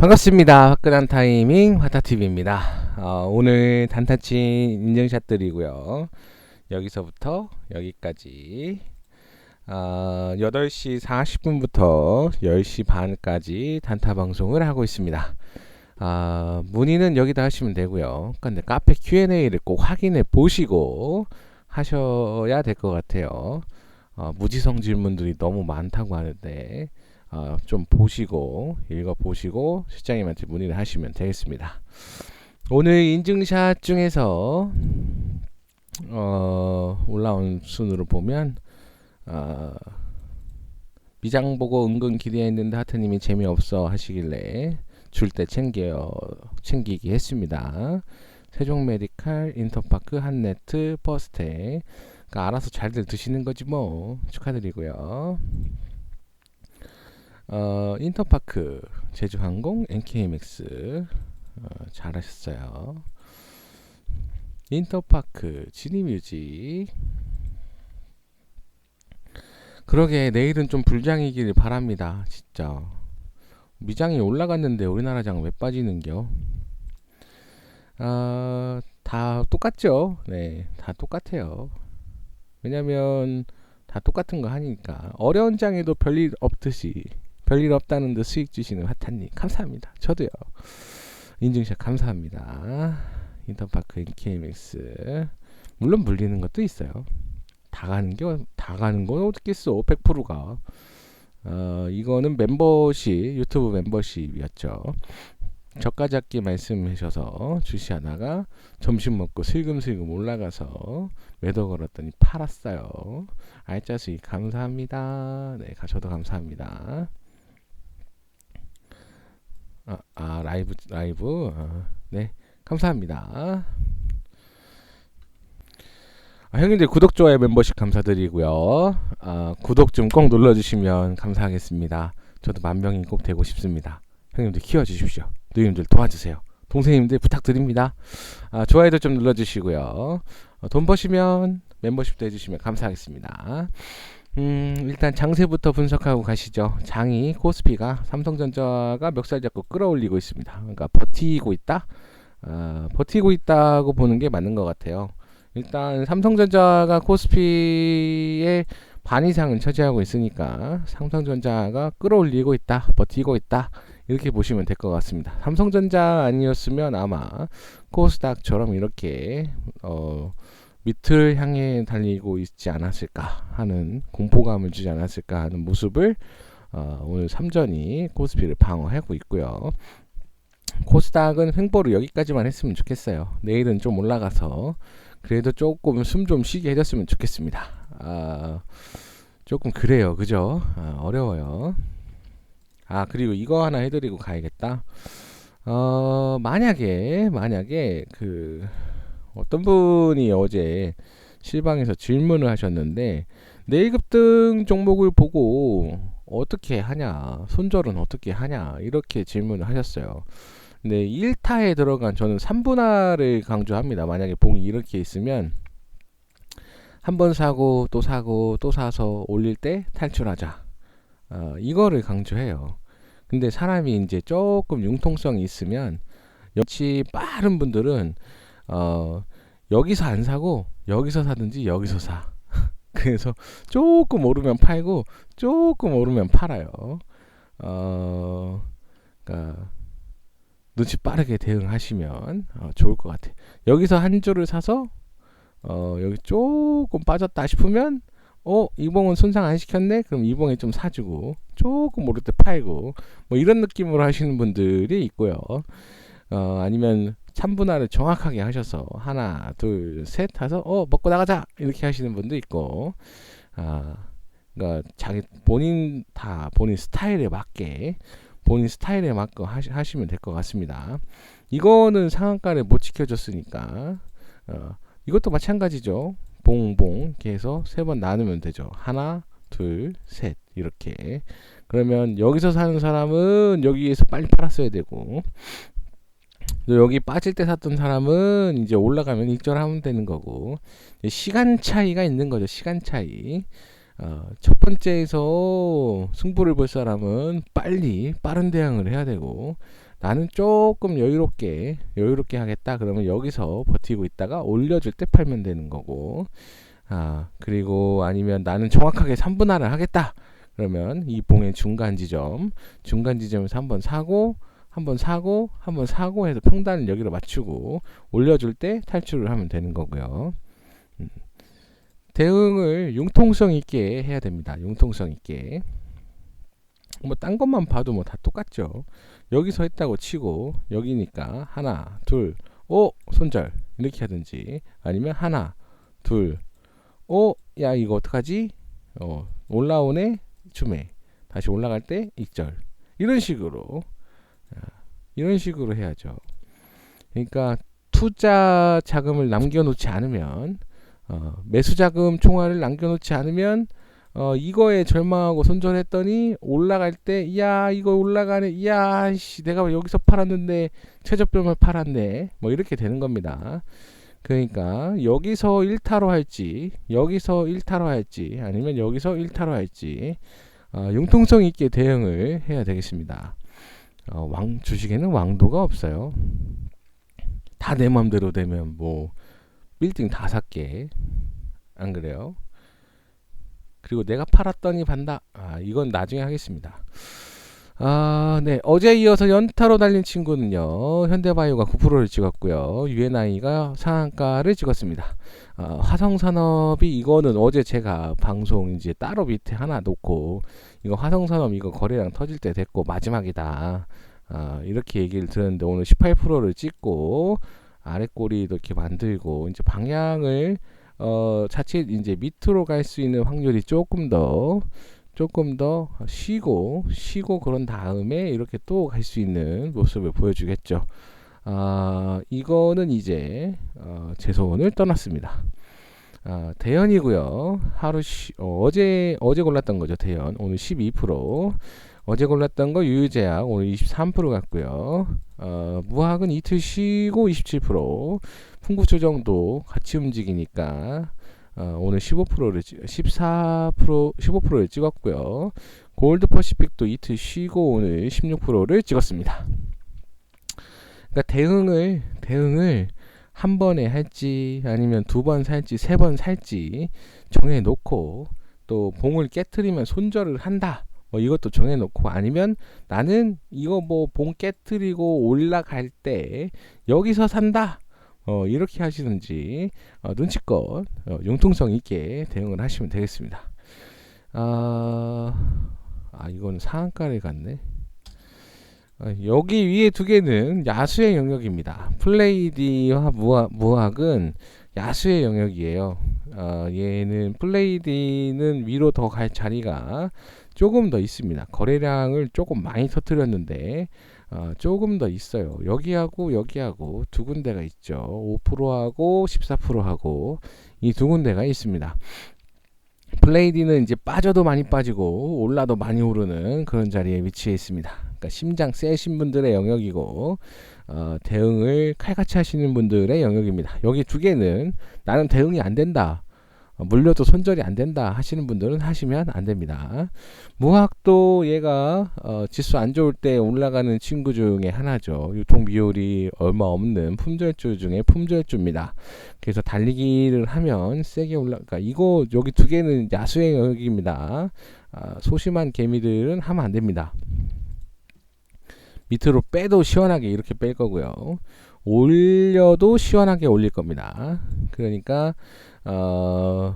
반갑습니다. 화끈한 타이밍 화타TV입니다. 어, 오늘 단타친 인증샷들이고요. 여기서부터 여기까지 어, 8시 40분부터 10시 반까지 단타 방송을 하고 있습니다. 아, 문의는 여기다 하시면 되고요. 근데 카페 Q&A를 꼭 확인해 보시고 하셔야 될 것 같아요. 어, 무지성 질문들이 너무 많다고 하는데 어, 좀 보시고 읽어 보시고 실장님한테 문의를 하시면 되겠습니다. 오늘 인증샷 중에서 어, 올라온 순으로 보면 어, 미장 보고 은근 기대했는데 하트님이 재미없어 하시길래 줄 때 챙겨 챙기기 했습니다. 세종 메디칼, 인터파크, 한네트, 퍼스텍. 그러니까 알아서 잘들 드시는 거지 뭐 축하드리고요. 어, 인터파크, 제주항공, NKMX 어, 잘하셨어요. 인터파크, 지니뮤직 그러게 내일은 좀 불장이길 바랍니다. 진짜 미장이 올라갔는데 우리나라장 왜 빠지는겨? 아, 다 똑같죠. 네, 다 똑같아요. 왜냐면 다 똑같은 거 하니까 어려운 장에도 별일 없듯이 별일 없다는 듯 수익 주시는 화타님 감사합니다. 저도요. 인증샷 감사합니다. 인터파크 NKMX 물론 물리는 것도 있어요. 다 가는 게 다 가는 건 어떻겠어 100%가 어, 이거는 멤버십 유튜브 멤버십이었죠. 저가 잡기 말씀하셔서 주시하다가 점심 먹고 슬금슬금 올라가서 매도 걸었더니 팔았어요. 알짜 수익 감사합니다. 네, 저도 감사합니다. 아, 아 라이브 라이브 아, 네 감사합니다. 아, 형님들 구독 좋아요 멤버십 감사드리고요. 아, 구독 좀 꼭 눌러주시면 감사하겠습니다. 저도 만 명이 꼭 되고 싶습니다. 형님들 키워주십시오. 누님들 도와주세요. 동생님들 부탁드립니다. 아, 좋아요도 좀 눌러주시고요. 어, 돈 버시면 멤버십도 해주시면 감사하겠습니다. 음, 일단 장세부터 분석하고 가시죠. 장이 코스피가 삼성전자가 멱살 잡고 끌어올리고 있습니다. 그러니까 버티고 있다. 아, 버티고 있다고 보는 게 맞는 것 같아요. 일단 삼성전자가 코스피의 반 이상은 차지하고 있으니까 삼성전자가 끌어올리고 있다, 버티고 있다 이렇게 보시면 될 것 같습니다. 삼성전자 아니었으면 아마 코스닥처럼 이렇게 어, 밑을 향해 달리고 있지 않았을까 하는 공포감을 주지 않았을까 하는 모습을 어, 오늘 3전이 코스피를 방어하고 있고요. 코스닥은 횡보를 여기까지만 했으면 좋겠어요. 내일은 좀 올라가서 그래도 조금 숨 좀 쉬게 해줬으면 좋겠습니다. 아, 조금 그래요. 그죠? 아, 어려워요. 아, 그리고 이거 하나 해드리고 가야겠다. 어, 만약에, 만약에, 그, 어떤 분이 어제 실방에서 질문을 하셨는데, 내일급등 종목을 보고 어떻게 하냐, 손절은 어떻게 하냐, 이렇게 질문을 하셨어요. 네, 1타에 들어간 저는 3분할을 강조합니다. 만약에 봉이 이렇게 있으면 한 번 사고 또 사고 또 사서 올릴 때 탈출하자. 어, 이거를 강조해요. 근데 사람이 이제 조금 융통성이 있으면 역시 빠른 분들은 어, 여기서 안 사고 여기서 사든지 여기서 사. 그래서 조금 오르면 팔고 조금 오르면 팔아요. 어, 그러니까 눈치 빠르게 대응하시면 어, 좋을 것 같아요. 여기서 한 줄을 사서 어, 여기 조금 빠졌다 싶으면 어 이봉은 손상 안 시켰네 그럼 이봉에 좀 사주고 조금 오를 때 팔고 뭐 이런 느낌으로 하시는 분들이 있고요 어 아니면 참분할을 정확하게 하셔서 하나 둘셋 해서 어 먹고 나가자 이렇게 하시는 분도 있고 아 그러니까 자기 본인 다 본인 스타일에 맞게 본인 스타일에 맞고 하시, 면 될 것 같습니다. 이거는 상한가를 못 지켜줬으니까 어, 이것도 마찬가지죠. 봉봉 이렇게 해서 세 번 나누면 되죠. 하나, 둘, 셋 이렇게. 그러면 여기서 사는 사람은 여기에서 빨리 팔았어야 되고 여기 빠질 때 샀던 사람은 이제 올라가면 익절하면 되는 거고 시간 차이가 있는 거죠. 시간 차이. 어, 첫 번째에서 승부를 볼 사람은 빨리 빠른 대응을 해야 되고 나는 조금 여유롭게 여유롭게 하겠다 그러면 여기서 버티고 있다가 올려줄 때 팔면 되는 거고 아 그리고 아니면 나는 정확하게 3분할을 하겠다 그러면 이 봉의 중간 지점 중간 지점에서 한번 사고 한번 사고 한번 사고 해서 평단을 여기로 맞추고 올려줄 때 탈출을 하면 되는 거고요. 음. 대응을 융통성 있게 해야 됩니다. 융통성 있게. 뭐 딴 것만 봐도 뭐 다 똑같죠. 여기서 했다고 치고 여기니까 하나, 둘, 오 손절 이렇게 하든지 아니면 하나, 둘, 오 야 이거 어떡하지? 어 올라오네 춤에 다시 올라갈 때 익절 이런 식으로 이런 식으로 해야죠. 그러니까 투자 자금을 남겨놓지 않으면 어, 매수 자금 총알을 남겨놓지 않으면 어, 이거에 절망하고 손절했더니 올라갈 때, 야, 이거 올라가네, 야, 씨, 내가 여기서 팔았는데 최저점을 팔았네, 뭐 이렇게 되는 겁니다. 그러니까 여기서 1타로 할지, 여기서 1타로 할지, 아니면 여기서 1타로 할지, 어, 융통성 있게 대응을 해야 되겠습니다. 어, 왕 주식에는 왕도가 없어요. 다 내 맘대로 되면 뭐 빌딩 다 살게 안 그래요? 그리고 내가 팔았더니 반다. 아 이건 나중에 하겠습니다. 아, 네. 어제 이어서 연타로 달린 친구는요. 현대바이오가 9%를 찍었고요. UNI가 상한가를 찍었습니다. 아, 화성산업이 이거는 어제 제가 방송 이제 따로 밑에 하나 놓고 이거 화성산업 이거 거래량 터질 때 됐고 마지막이다. 아, 이렇게 얘기를 들었는데 오늘 18%를 찍고 아래 꼬리도 이렇게 만들고 이제 방향을 어, 자칫 이제 밑으로 갈 수 있는 확률이 조금 더 조금 더 쉬고 쉬고 그런 다음에 이렇게 또 갈 수 있는 모습을 보여주겠죠. 아 이거는 이제 어, 제 손을 떠났습니다. 아, 대연이고요. 하루 쉬, 어, 제 어제 골랐던 거죠. 대연 오늘 12%. 어제 골랐던 거 유유제약 오늘 23% 갔고요. 어, 무학은 이틀 쉬고 27%. 풍구초 정도 같이 움직이니까 어, 오늘 15%를 14% 15%를 찍었고요. 골드 퍼시픽도 이틀 쉬고 오늘 16%를 찍었습니다. 그러니까 대응을 대응을 한 번에 할지 아니면 두 번 살지 세 번 살지 정해 놓고 또 봉을 깨트리면 손절을 한다. 뭐 이것도 정해 놓고 아니면 나는 이거 뭐 봉 깨트리고 올라갈 때 여기서 산다. 어, 이렇게 하시든지 어, 눈치껏 어, 융통성 있게 대응을 하시면 되겠습니다. 아, 아 이건 상한가를 갔네. 어, 여기 위에 두 개는 야수의 영역입니다. 플레이디와 무학, 무학은 야수의 영역이에요. 어, 얘는 플레이디는 위로 더 갈 자리가 조금 더 있습니다. 거래량을 조금 많이 터뜨렸는데 어, 조금 더 있어요. 여기하고 여기하고 두 군데가 있죠. 5%하고 14%하고 이 두 군데가 있습니다. 플레이디는 이제 빠져도 많이 빠지고 올라도 많이 오르는 그런 자리에 위치해 있습니다. 그러니까 심장 세신 분들의 영역이고 어, 대응을 칼같이 하시는 분들의 영역입니다. 여기 두 개는 나는 대응이 안 된다. 어, 물려도 손절이 안 된다 하시는 분들은 하시면 안 됩니다. 무학도 얘가 어, 지수 안 좋을 때 올라가는 친구 중에 하나죠. 유통 비율이 얼마 없는 품절주 중에 품절주입니다. 그래서 달리기를 하면 세게 올라. 그러니까 이거 여기 두 개는 야수의 영역입니다. 아, 소심한 개미들은 하면 안 됩니다. 밑으로 빼도 시원하게 이렇게 뺄 거고요. 올려도 시원하게 올릴 겁니다. 그러니까 어,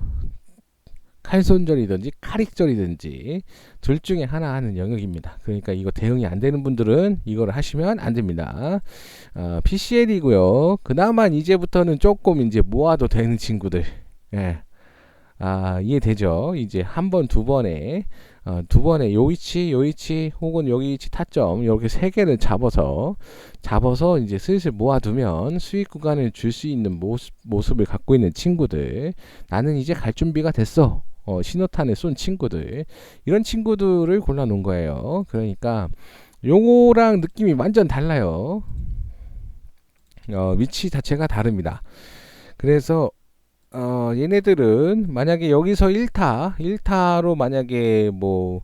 칼손절이든지 칼익절이든지 둘 중에 하나 하는 영역입니다. 그러니까 이거 대응이 안 되는 분들은 이걸 하시면 안 됩니다. 어, PCL이고요. 그나마 이제부터는 조금 이제 모아도 되는 친구들. 예. 아, 이해되죠? 이제 한 번, 두 번에 어, 두 번에 요 위치, 요 위치 혹은 여기 위치 타점 이렇게 세 개를 잡아서 잡아서 이제 슬슬 모아두면 수익 구간을 줄 수 있는 모습, 모습을 갖고 있는 친구들 나는 이제 갈 준비가 됐어. 어, 신호탄에 쏜 친구들 이런 친구들을 골라 놓은 거예요. 그러니까 요거랑 느낌이 완전 달라요. 어, 위치 자체가 다릅니다. 그래서 어, 얘네들은 만약에 여기서 1타, 1타로 만약에 뭐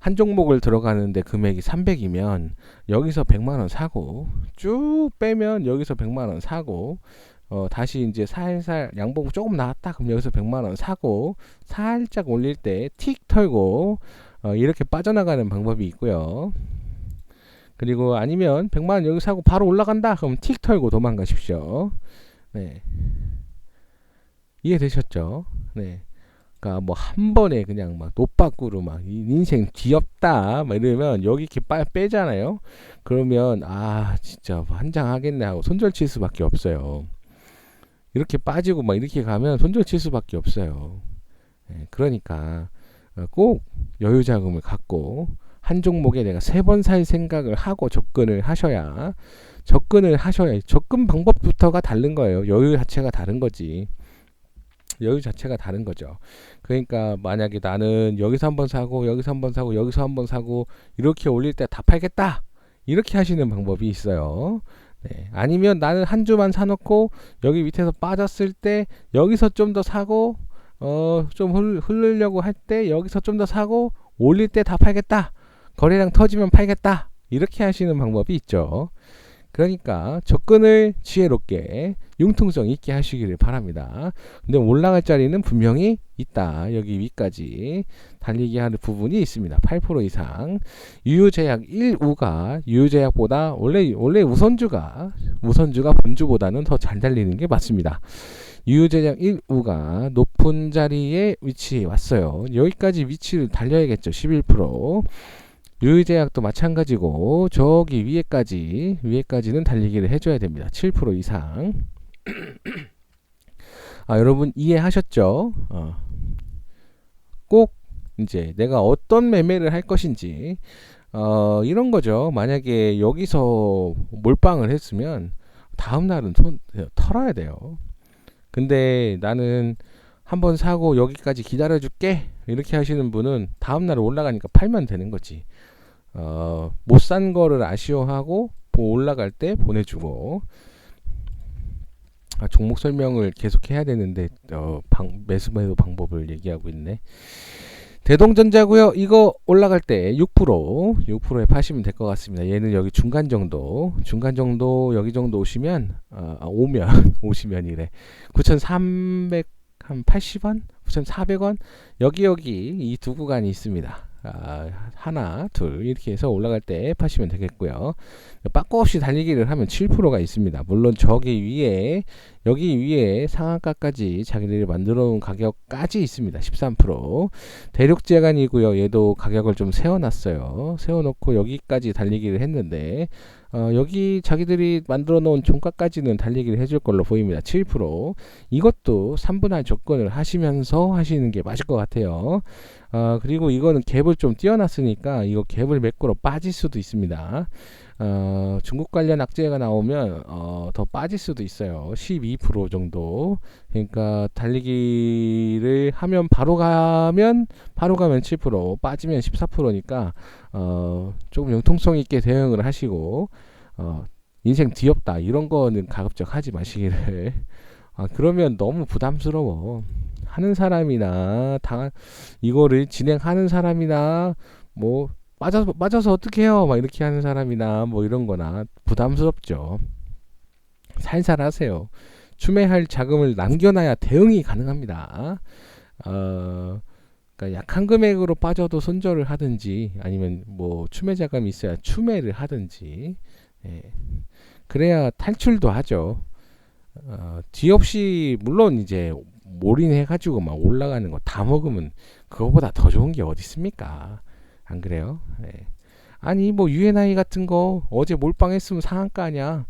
한 종목을 들어가는데 금액이 300이면 여기서 100만 원 사고 쭉 빼면 여기서 100만 원 사고 어 다시 이제 살살 양봉 조금 나왔다 그럼 여기서 100만 원 사고 살짝 올릴 때 틱 털고 어 이렇게 빠져나가는 방법이 있고요. 그리고 아니면 100만 원 여기 사고 바로 올라간다 그럼 틱 털고 도망가십시오. 네. 이해되셨죠? 네. 그러니까 뭐 한 번에 그냥 막 노빠꾸로 막이 인생 뒤엎다 막 이러면 여기 이렇게 빠, 빼잖아요. 그러면 아 진짜 환장하겠네 하고 손절 칠 수밖에 없어요. 이렇게 빠지고 막 이렇게 가면 손절 칠 수밖에 없어요. 예, 그러니까 어, 꼭 여유 자금을 갖고 한 종목에 내가 세 번 살 생각을 하고 접근을 하셔야 접근을 하셔야 접근 방법부터가 다른 거예요. 여유 자체가 다른 거지. 여유 자체가 다른 거죠. 그러니까 만약에 나는 여기서 한번 사고 여기서 한번 사고 여기서 한번 사고 이렇게 올릴 때 다 팔겠다. 이렇게 하시는 방법이 있어요. 네. 아니면 나는 한 주만 사놓고 여기 밑에서 빠졌을 때 여기서 좀 더 사고 어좀 흐르려고 할 때 여기서 좀 더 사고 올릴 때 다 팔겠다. 거래량 터지면 팔겠다. 이렇게 하시는 방법이 있죠. 그러니까 접근을 지혜롭게 융통성 있게 하시기를 바랍니다. 근데 올라갈 자리는 분명히 있다. 여기 위까지 달리기 하는 부분이 있습니다. 8% 이상. 유효제약 1우가 유효제약보다 원래 원래 우선주가 우선주가 본주보다는 더 잘 달리는 게 맞습니다. 유효제약 1우가 높은 자리에 위치해 왔어요. 여기까지 위치를 달려야겠죠. 11%. 유의제약도 마찬가지고 저기 위에까지 위에까지는 달리기를 해줘야 됩니다. 7% 이상. 아 여러분 이해하셨죠? 어. 꼭 이제 내가 어떤 매매를 할 것인지 어, 이런 거죠. 만약에 여기서 몰빵을 했으면 다음 날은 손 털어야 돼요. 근데 나는 한번 사고 여기까지 기다려줄게 이렇게 하시는 분은 다음 날 올라가니까 팔면 되는 거지. 어, 못 산 거를 아쉬워하고 올라갈 때 보내주고 아, 종목 설명을 계속 해야 되는데 어, 방, 매수 매도 방법을 얘기하고 있네. 대동전자고요. 이거 올라갈 때 6% 6%에 파시면 될 것 같습니다. 얘는 여기 중간 정도 중간 정도 여기 정도 오시면 어, 아, 오면 오시면 이래 9,300 한 80원, 9,400원 여기 여기 이 두 구간이 있습니다. 아, 하나, 둘 이렇게 해서 올라갈 때 파시면 되겠고요. 빠꾸 없이 달리기를 하면 7%가 있습니다. 물론 저기 위에 여기 위에 상한가까지 자기들이 만들어 놓은 가격까지 있습니다. 13% 대륙제간이고요. 얘도 가격을 좀 세워놨어요. 세워놓고 여기까지 달리기를 했는데 어, 여기 자기들이 만들어 놓은 종가까지는 달리기를 해줄 걸로 보입니다. 7% 이것도 3분할 조건을 하시면서 하시는 게 맞을 것 같아요. 어, 그리고 이거는 갭을 좀 띄어놨으니까 이거 갭을 메꾸러 빠질 수도 있습니다. 어, 중국 관련 악재가 나오면 어, 더 빠질 수도 있어요. 12% 정도. 그러니까 달리기를 하면 바로 가면 바로 가면 7% 빠지면 14%니까 어, 조금 융통성 있게 대응을 하시고 어, 인생 뒤엎다 이런 거는 가급적 하지 마시기를. 아, 그러면 너무 부담스러워. 하는 사람이나 당 이거를 진행하는 사람이나 뭐 맞아서 맞아서 어떻게 해요? 막 이렇게 하는 사람이나 뭐 이런 거나 부담스럽죠. 살살 하세요. 추매할 자금을 남겨놔야 대응이 가능합니다. 어, 그러니까 약한 금액으로 빠져도 손절을 하든지 아니면 뭐 추매 자금이 있어야 추매를 하든지 예. 그래야 탈출도 하죠. 어, 뒤 없이 물론 이제 몰인해 가지고 막 올라가는 거 다 먹으면 그거보다 더 좋은 게 어디 있습니까? 안 그래요? 네. 아니 뭐 UNI 같은 거 어제 몰빵했으면 상한가 아니야.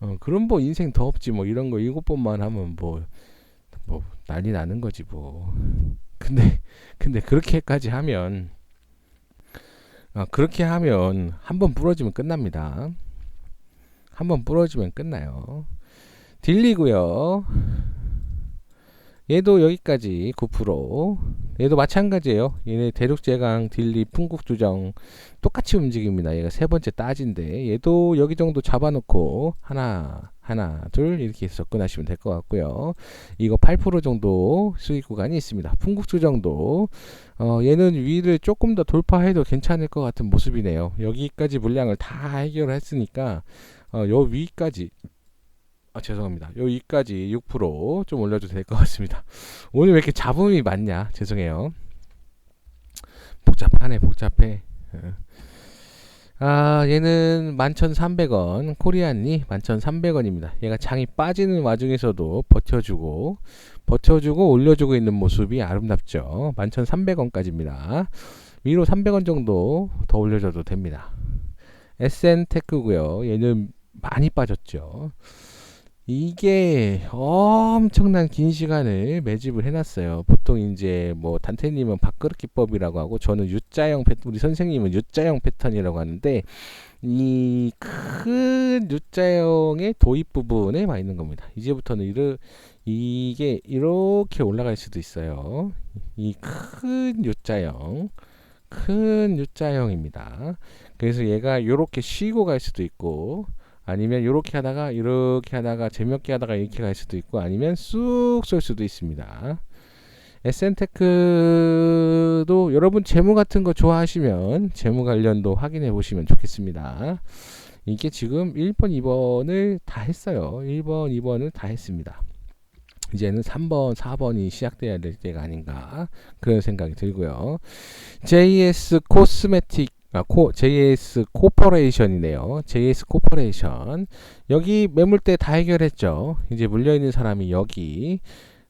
어, 그럼 뭐 인생 더 없지 뭐 이런 거 일곱 번만 하면 뭐뭐 뭐 난리 나는 거지 뭐. 근데 근데 그렇게까지 하면 어, 그렇게 하면 한 번 부러지면 끝납니다. 한 번 부러지면 끝나요. 딜리고요. 얘도 여기까지 9%. 얘도 마찬가지예요. 얘네 대륙제강, 딜리, 풍국주정 똑같이 움직입니다. 얘가 세 번째 따진데 얘도 여기 정도 잡아놓고 하나, 하나, 둘 이렇게 접근하시면 될 것 같고요. 이거 8% 정도 수익 구간이 있습니다. 풍국주정도 어, 얘는 위를 조금 더 돌파해도 괜찮을 것 같은 모습이네요. 여기까지 물량을 다 해결했으니까 어, 요 위까지 아 죄송합니다. 요 위까지 6%좀 올려도 될 것 같습니다. 오늘 왜 이렇게 잡음이 많냐? 죄송해요. 복잡하네, 복잡해. 어. 아, 얘는 11,300원, 코리안이 11,300원입니다. 얘가 장이 빠지는 와중에서도 버텨주고, 버텨주고 올려주고 있는 모습이 아름답죠. 11,300원까지입니다. 위로 300원 정도 더 올려줘도 됩니다. SN테크고요. 얘는 많이 빠졌죠. 이게 엄청난 긴 시간을 매집을 해놨어요. 보통 이제 뭐 단테님은 밥그릇 기법이라고 하고 저는 U자형 패 우리 선생님은 U자형 패턴이라고 하는데 이 큰 U자형의 도입 부분에 와 있는 겁니다. 이제부터는 이르, 이게 이렇게 올라갈 수도 있어요. 이 큰 U자형 큰 U자형입니다. 그래서 얘가 이렇게 쉬고 갈 수도 있고 아니면 이렇게 하다가 이렇게 하다가 재미없게 하다가 이렇게 갈 수도 있고 아니면 쑥 쏠 수도 있습니다. 에센테크도 여러분 재무 같은 거 좋아하시면 재무 관련도 확인해 보시면 좋겠습니다. 이게 지금 1번, 2번을 다 했어요. 1번, 2번을 다 했습니다. 이제는 3번, 4번이 시작돼야 될 때가 아닌가 그런 생각이 들고요. JS 코스메틱 아, 코, JS 코퍼레이션이네요. JS 코퍼레이션. 여기 매물대 다 해결했죠. 이제 물려있는 사람이 여기,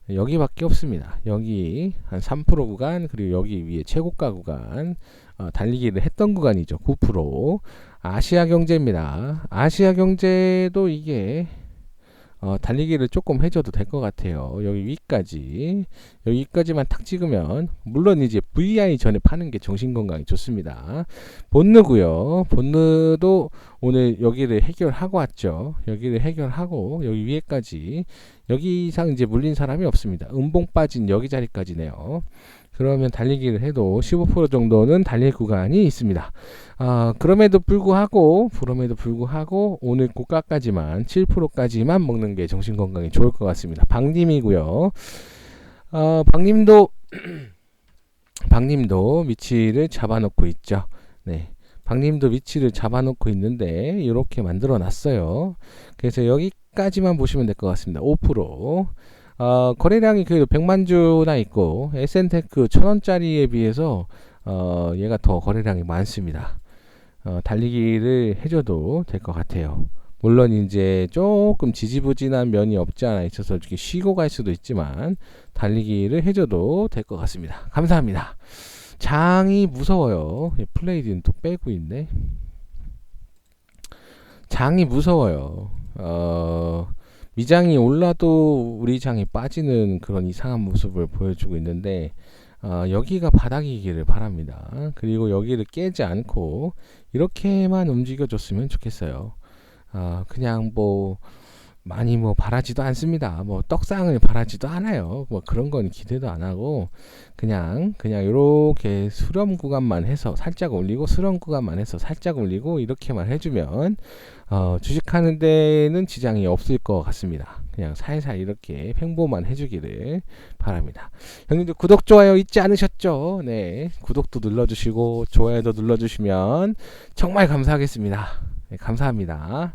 여기밖에 없습니다. 여기 한 3% 구간, 그리고 여기 위에 최고가 구간, 어, 달리기를 했던 구간이죠. 9%. 아시아 경제입니다. 아시아 경제도 이게 어, 달리기를 조금 해줘도 될 것 같아요. 여기 위까지 여기까지만 탁 찍으면 물론 이제 VI 전에 파는 게 정신 건강에 좋습니다. 본느고요. 본느도 오늘 여기를 해결하고 왔죠. 여기를 해결하고 여기 위에까지 여기 이상 이제 물린 사람이 없습니다. 음봉 빠진 여기 자리까지네요. 그러면 달리기를 해도 15% 정도는 달릴 구간이 있습니다. 아, 그럼에도 불구하고, 그럼에도 불구하고, 오늘 고가까지만, 7%까지만 먹는 게 정신 건강에 좋을 것 같습니다. 박님이고요. 어, 박님도, 박님도 위치를 잡아놓고 있죠. 네. 박님도 위치를 잡아놓고 있는데, 이렇게 만들어 놨어요. 그래서 여기까지만 보시면 될 것 같습니다. 5%. 어, 거래량이 그래도 100만 주나 있고 에센테크 1000원짜리에 비해서 어, 얘가 더 거래량이 많습니다. 어, 달리기를 해줘도 될 것 같아요. 물론 이제 조금 지지부진한 면이 없지 않아 있어서 이렇게 쉬고 갈 수도 있지만 달리기를 해줘도 될 것 같습니다. 감사합니다. 장이 무서워요. 플레이드는 또 빼고 있네. 장이 무서워요. 어, 위장이 올라도 우리 장이 빠지는 그런 이상한 모습을 보여주고 있는데 어, 여기가 바닥이기를 바랍니다. 그리고 여기를 깨지 않고 이렇게만 움직여줬으면 좋겠어요. 어, 그냥 뭐 많이 뭐 바라지도 않습니다. 뭐 떡상을 바라지도 않아요. 뭐 그런 건 기대도 안 하고 그냥 그냥 이렇게 수렴 구간만 해서 살짝 올리고 수렴 구간만 해서 살짝 올리고 이렇게만 해주면 어, 주식하는 데는 지장이 없을 것 같습니다. 그냥 살살 이렇게 횡보만 해주기를 바랍니다. 형님들 구독 좋아요 잊지 않으셨죠? 네 구독도 눌러주시고 좋아요도 눌러주시면 정말 감사하겠습니다. 네, 감사합니다.